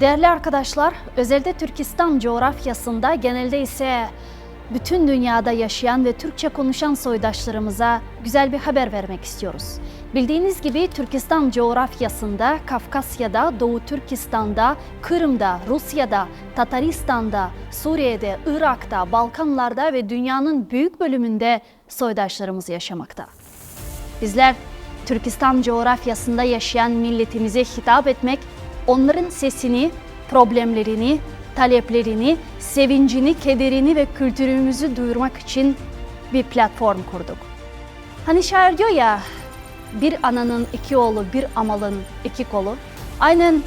Değerli arkadaşlar, özelde Türkistan coğrafyasında genelde ise bütün dünyada yaşayan ve Türkçe konuşan soydaşlarımıza güzel bir haber vermek istiyoruz. Bildiğiniz gibi Türkistan coğrafyasında, Kafkasya'da, Doğu Türkistan'da, Kırım'da, Rusya'da, Tataristan'da, Suriye'de, Irak'ta, Balkanlarda ve dünyanın büyük bölümünde soydaşlarımız yaşamakta. Bizler Türkistan coğrafyasında yaşayan milletimize hitap etmek, onların sesini, problemlerini, taleplerini, sevincini, kederini ve kültürümüzü duyurmak için bir platform kurduk. Hani şair diyor ya, bir ananın iki oğlu, bir amalın iki kolu. Aynen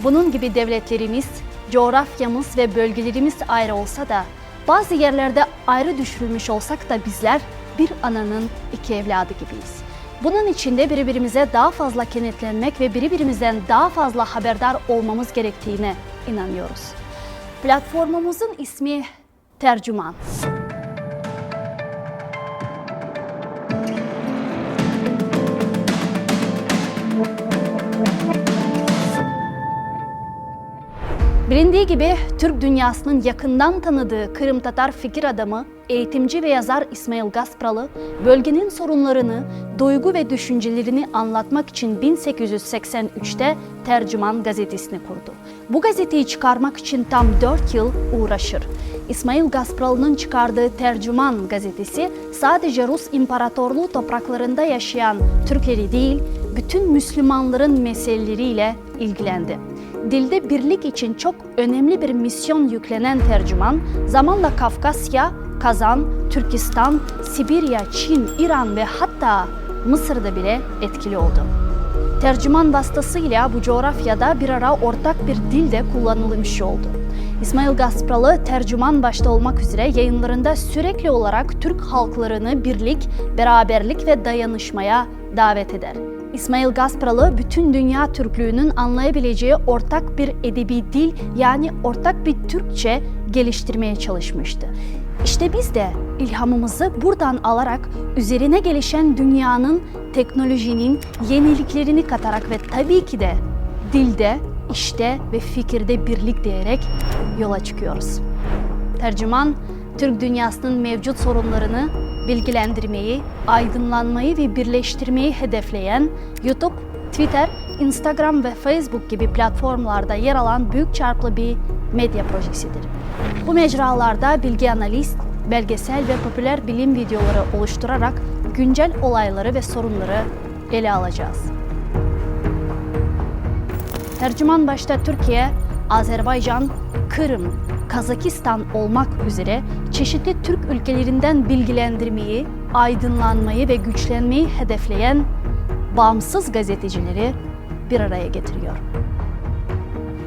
bunun gibi devletlerimiz, coğrafyamız ve bölgelerimiz ayrı olsa da bazı yerlerde ayrı düşürülmüş olsak da bizler bir ananın iki evladı gibiyiz. Bunun için de birbirimize daha fazla kenetlenmek ve birbirimizden daha fazla haberdar olmamız gerektiğine inanıyoruz. Platformumuzun ismi Tercüman. Bilindiği gibi Türk dünyasının yakından tanıdığı Kırım Tatar fikir adamı, eğitimci ve yazar İsmail Gaspralı, bölgenin sorunlarını, duygu ve düşüncelerini anlatmak için 1883'te Tercüman gazetesini kurdu. Bu gazeteyi çıkarmak için tam 4 yıl uğraşır. İsmail Gaspralı'nın çıkardığı Tercüman gazetesi sadece Rus İmparatorluğu topraklarında yaşayan Türkleri değil, bütün Müslümanların meseleleriyle ilgilendi dilde birlik için çok önemli bir misyon yüklenen tercüman, zamanla Kafkasya, Kazan, Türkistan, Sibirya, Çin, İran ve hatta Mısır'da bile etkili oldu. Tercüman vasıtasıyla bu coğrafyada bir ara ortak bir dil de kullanılmış oldu. İsmail Gaspralı tercüman başta olmak üzere yayınlarında sürekli olarak Türk halklarını birlik, beraberlik ve dayanışmaya davet eder. İsmail Gaspralı bütün dünya Türklüğünün anlayabileceği ortak bir edebi dil yani ortak bir Türkçe geliştirmeye çalışmıştı. İşte biz de ilhamımızı buradan alarak üzerine gelişen dünyanın teknolojinin yeniliklerini katarak ve tabii ki de dilde, işte ve fikirde birlik diyerek yola çıkıyoruz. Tercüman, Türk dünyasının mevcut sorunlarını bilgilendirmeyi, aydınlanmayı ve birleştirmeyi hedefleyen YouTube, Twitter, Instagram ve Facebook gibi platformlarda yer alan büyük çarplı bir medya projesidir. Bu mecralarda bilgi analiz, belgesel ve popüler bilim videoları oluşturarak güncel olayları ve sorunları ele alacağız. Tercüman başta Türkiye, Azerbaycan, Kırım, Kazakistan olmak üzere çeşitli Türk ülkelerinden bilgilendirmeyi, aydınlanmayı ve güçlenmeyi hedefleyen bağımsız gazetecileri bir araya getiriyor.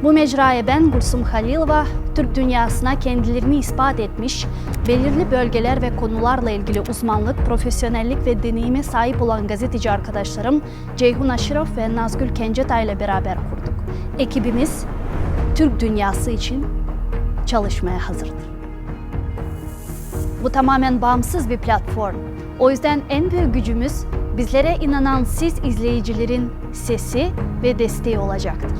Bu mecraya ben Gülsüm Halilova, Türk dünyasına kendilerini ispat etmiş, belirli bölgeler ve konularla ilgili uzmanlık, profesyonellik ve deneyime sahip olan gazeteci arkadaşlarım Ceyhun Aşıraf ve Nazgül Kencetay ile beraber kurduk. Ekibimiz Türk dünyası için çalışmaya hazırdır. Bu tamamen bağımsız bir platform. O yüzden en büyük gücümüz bizlere inanan siz izleyicilerin sesi ve desteği olacaktır.